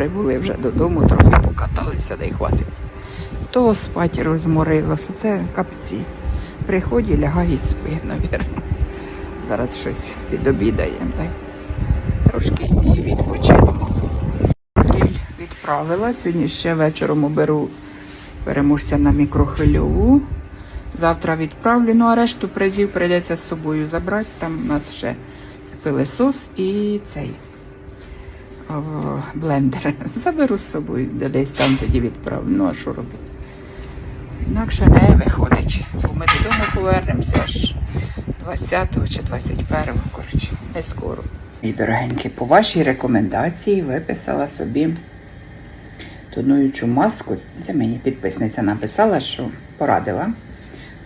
Прибули вже додому, трохи покаталися, да хватить. То спать розморилося, це капці. Приході, лягай і спи, навірно. Зараз щось підобідаємо, дай трошки і відпочинемо. Гриль відправила. Сьогодні ще вечором оберу переможця на мікрохвильову. Завтра відправлю, ну а решту призів прийдеться з собою забрати. Там у нас ще пилесос і цей о, блендер. Заберу з собою, де десь там тоді відправлю. Ну а що робити? Інакше не виходить. Бо ми додому повернемося аж 20 чи 21, коротше, не скоро. І дорогенькі, по вашій рекомендації виписала собі тонуючу маску. Це мені підписниця написала, що порадила.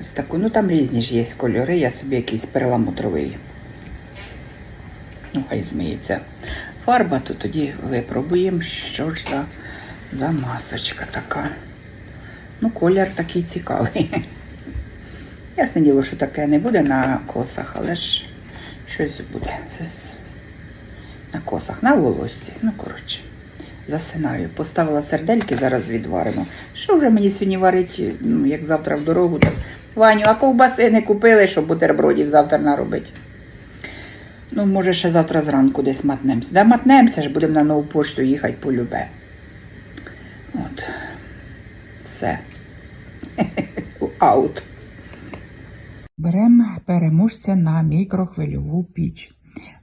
Ось таку, ну там різні ж є кольори, я собі якийсь перламутровий. Ну, хай зміється фарба, то тоді випробуємо, що ж за, за масочка така. Ну, колір такий цікавий. Ясне діло, що таке не буде на косах, але ж щось буде. На косах, на волосці. Ну, коротше, засинаю. Поставила сердельки, зараз відваримо. Що вже мені сьогодні варить, ну, як завтра в дорогу, так. Ваню, а ковбаси не купили, щоб бутербродів завтра наробити. Ну, може, ще завтра зранку десь матнемося. Да, матнемося ж, будемо на нову пошту їхати по любе. От. Все. Аут. Беремо переможця на мікрохвильову піч.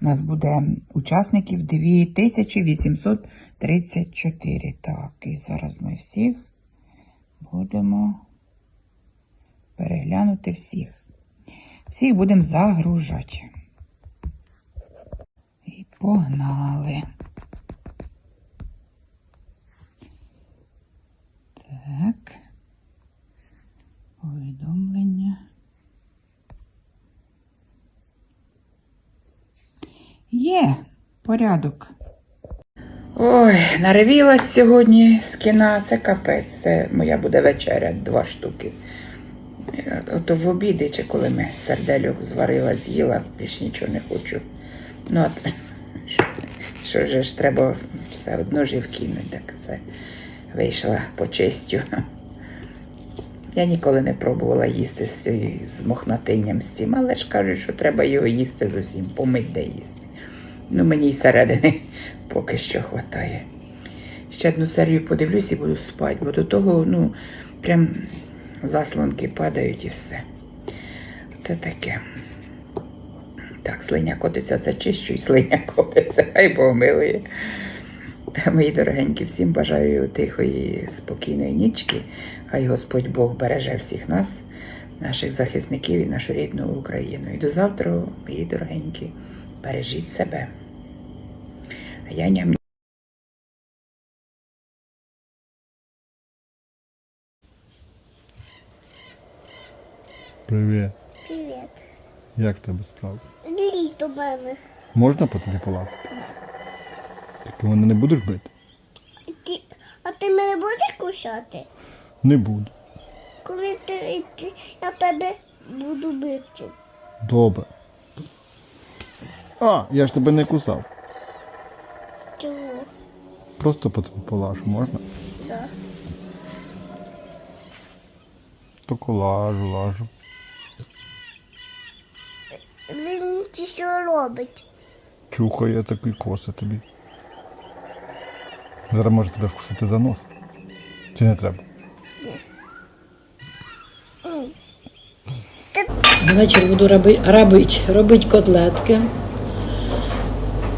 У нас буде учасників 2834. Так, і зараз ми всіх будемо переглянути всіх. Всіх будемо загружати. Погнали. Так. Повідомлення. Є порядок. Ой, наревілась сьогодні з кіна. Це капець. Це моя буде вечеря, два штуки. Ото в обіди, чи коли ми сердельок зварила, з'їла, більш нічого не хочу. Ну, от, що, що же ж треба все одно ж і вкинути, так це вийшла по честю. Я ніколи не пробувала їсти з, з мохнатинням з цим, але ж кажуть, що треба його їсти з усім, помить де їсти. Ну, мені й середини поки що хватає. Ще одну серію подивлюсь і буду спати, бо до того, ну, прям заслонки падають і все. Це таке. Так, слиня котиться, це чищу, і слиня котиться, хай Бог милує. Мої дорогенькі, всім бажаю тихої, спокійної нічки. Хай Господь Бог береже всіх нас, наших захисників і нашу рідну Україну. І до завтра, мої дорогенькі, бережіть себе. А я ням Привіт. Привіт. Як тебе справа? До мене. Можна по тобі полазити? Ти мене не будеш бити? Ти, а ти мене будеш кусати? Не буду. Коли ти, ти я тебе буду бити. Добре. А, я ж тебе не кусав. Чого? Просто по тобі полажу, можна? Да. То колажу, лажу. Чи що робить? Чухай я такий коси тобі. Зараз може тебе вкусити за нос. Чи не треба? Ввечері буду робити, робити, робити котлетки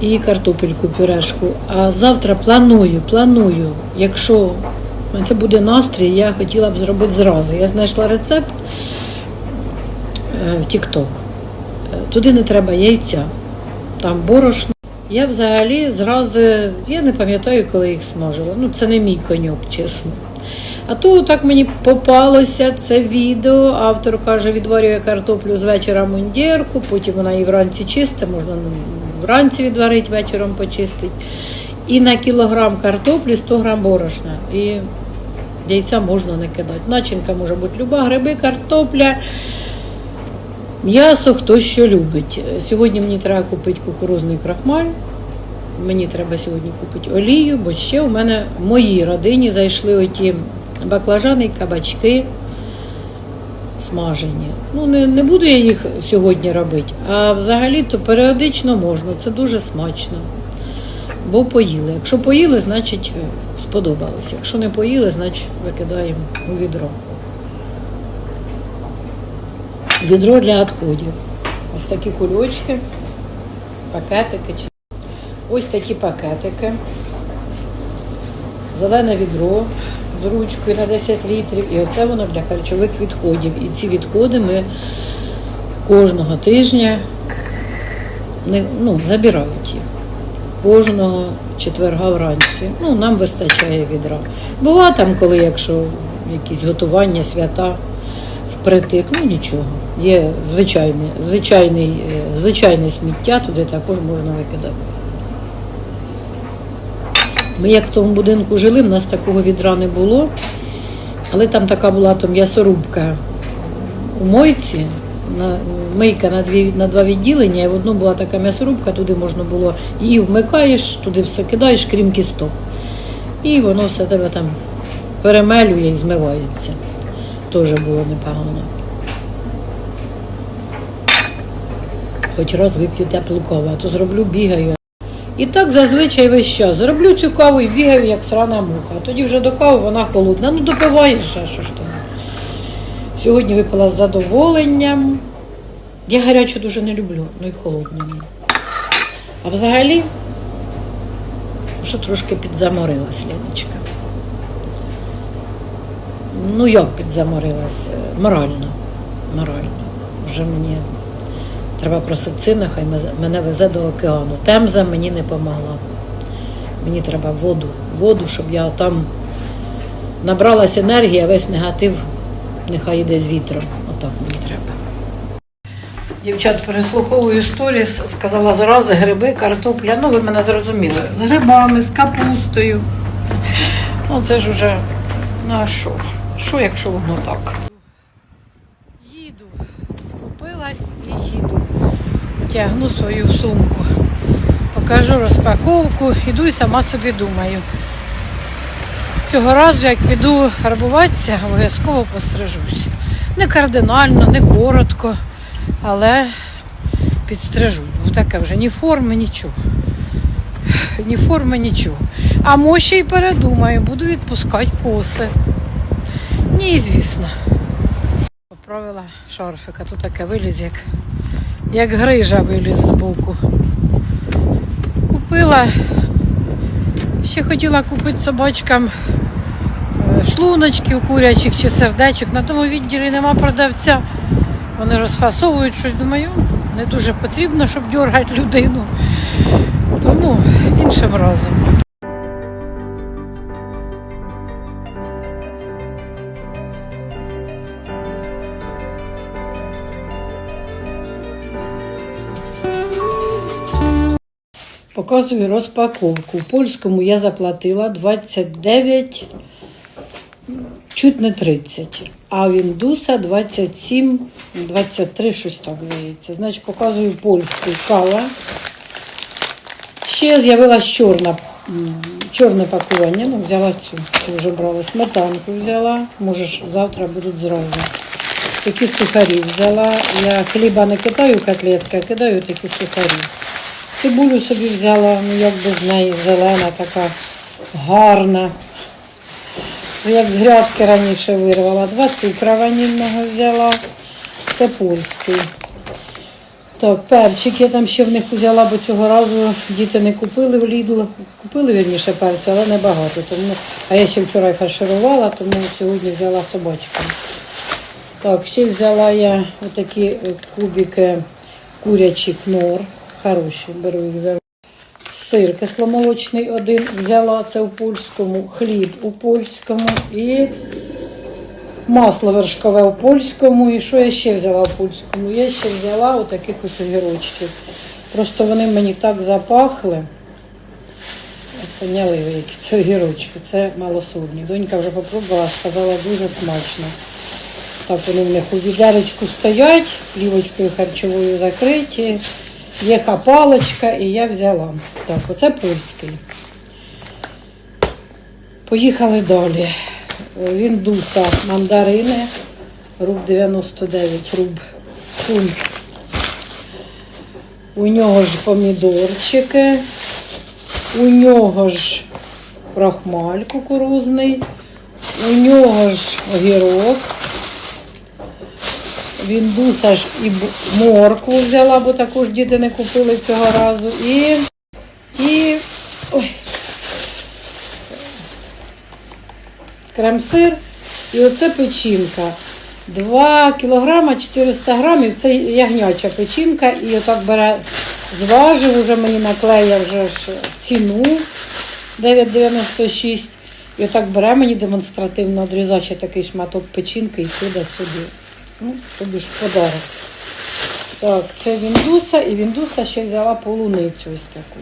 і картопельку пюрешку. А завтра планую, планую, якщо в мене буде настрій, я хотіла б зробити зразу. Я знайшла рецепт е, в TikTok. Туди не треба яйця, там борошно. Я взагалі зразу, я не пам'ятаю, коли їх смажила. Ну, це не мій коньок, чесно. А то так мені попалося це відео. Автор каже, відварює картоплю з вечора мундірку, потім вона і вранці чисте, можна вранці відварити, вечором почистити. І на кілограм картоплі 100 грам борошна. І яйця можна не кидати. Начинка може бути люба, гриби, картопля. М'ясо хто що любить. Сьогодні мені треба купити кукурузний крахмаль. мені треба сьогодні купити олію, бо ще у мене в моїй родині зайшли оті баклажани і кабачки смажені. Ну, не, не буду я їх сьогодні робити, а взагалі-то періодично можна. Це дуже смачно. Бо поїли. Якщо поїли, значить сподобалось. Якщо не поїли, значить викидаємо у відро. Відро для відходів. Ось такі кульочки, пакетики. Ось такі пакетики. Зелене відро з ручкою на 10 літрів. І оце воно для харчових відходів. І ці відходи ми кожного тижня ну, забирають їх. Кожного четверга вранці. Ну, нам вистачає відра. Бува там, коли якщо якісь готування, свята впритик, ну нічого. Є звичайне, звичайний, е, звичайне сміття, туди також можна викидати. Ми як в тому будинку жили, в нас такого відра не було, але там така була то м'ясорубка у мойці, на, мийка на, дві, на два відділення, і в одну була така м'ясорубка, туди можна було її вмикаєш, туди все кидаєш, крім кісток. І воно все тебе там перемелює і змивається. Теж було непогано. Хоч раз вип'ю теплу каву, а то зроблю, бігаю. І так зазвичай весь час. Зроблю цю каву і бігаю, як срана муха. Тоді вже до кави вона холодна. Ну допиваєш, а що ж там. Сьогодні випила з задоволенням. Я гарячу дуже не люблю, ну і холодну. А взагалі, що трошки підзаморилась Леночка. Ну як підзаморилась? Е, Морально. Морально. Вже мені треба просити хай мене везе до океану. Темза мені не допомогла. Мені треба воду, воду, щоб я там набралась енергії, а весь негатив нехай йде з вітром. Отак мені треба. Дівчат, переслуховую сторіс, сказала зарази, гриби, картопля. Ну, ви мене зрозуміли. З грибами, з капустою. Ну, це ж уже, ну а що? Що, якщо воно так? Їду, скупилась і їду. Тягну свою сумку. Покажу розпаковку, іду і сама собі думаю. Цього разу, як піду фарбуватися, обов'язково пострижусь. Не кардинально, не коротко, але підстрижу. Бо таке вже ні форми, нічого. Ні форми, нічого. А може й передумаю, буду відпускати коси. Ні, звісно. Поправила шарфика, тут таке виліз, як, як грижа виліз з боку. Купила. Ще хотіла купити собачкам е, шлуночків курячих чи сердечок. На тому відділі нема продавця. Вони розфасовують щось. Думаю, не дуже потрібно, щоб дергати людину. Тому іншим разом. Показую розпаковку. Польському я заплатила 29, чуть не 30. А в індуса 27, 23, щось так здається. Значить, показую польську кава. Ще з'явилась чорна, чорне пакування. Ну, взяла цю, цю вже брала. Сметанку взяла. Може, завтра будуть зразу. Такі сухарі взяла. Я хліба не кидаю, котлетки, а кидаю такі сухарі. Цибулю собі взяла, ну як без неї, зелена, така гарна. Ну, Як з грядки раніше вирвала. Два цукра ванільного взяла. Це польський. Так, перчик я там ще в них взяла, бо цього разу діти не купили в Lidl. Купили вірніше перцю, але небагато. Тому, а я ще вчора фарширувала, тому сьогодні взяла собачку. Так, ще взяла я отакі е, кубики курячі кнор. Хороші, беру їх за сир кисломолочний один взяла, це у польському, хліб у польському і масло вершкове у польському. І що я ще взяла у польському? Я ще взяла отаких ось огірочків. Просто вони мені так запахли. Поняли які це огірочки, це малосольні. Донька вже попробувала, сказала дуже смачно. Так вони в них у відеречку стоять, плівочкою харчовою закриті. Є паличка, і я взяла. Так, оце польський. Поїхали далі. Він дуса мандарини. Руб 99, руб фунт. У нього ж помідорчики, у нього ж крахмаль кукурузний, у нього ж огірок. Він дуса ж і моркву взяла, бо також діти не купили цього разу. І, і крем-сир і оце печінка. 2 кілограма 400 грамів, це ягняча печінка, і отак бере, зважив, вже мені наклеїв вже ж ціну 9,96. І отак бере мені демонстративно одрізаче такий шматок печінки і кидає сюди. Ну, тобі ж подарок. Так, це віндуса, і віндуса ще взяла полуницю ось таку.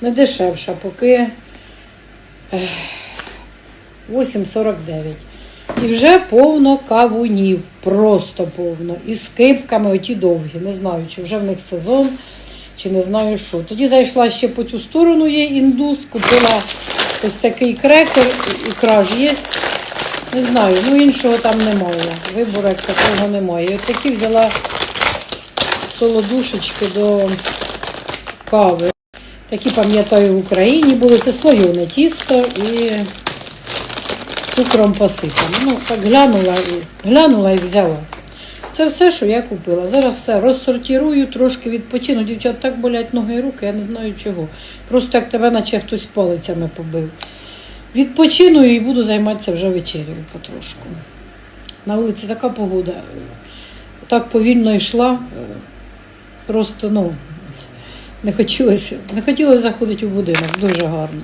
Не дешевша, поки 8,49. І вже повно кавунів, просто повно. І з кипками оті довгі. Не знаю, чи вже в них сезон, чи не знаю що. Тоді зайшла ще по цю сторону, є індус, купила ось такий крекер, ікра ж є. Не знаю, ну іншого там немає. Вибору як такого немає. І от такі взяла солодушечки до кави. Такі, пам'ятаю, в Україні були. Це слоєне тісто і цукром посипано. Ну, так глянула і глянула і взяла. Це все, що я купила. Зараз все розсортирую, трошки відпочину. Дівчат, так болять ноги і руки, я не знаю чого. Просто як тебе, наче хтось палицями побив. Відпочину і буду займатися вже вечерею потрошку. На вулиці така погода. Так повільно йшла. Просто ну, не хотілося, не хотілося заходити у будинок. Дуже гарно.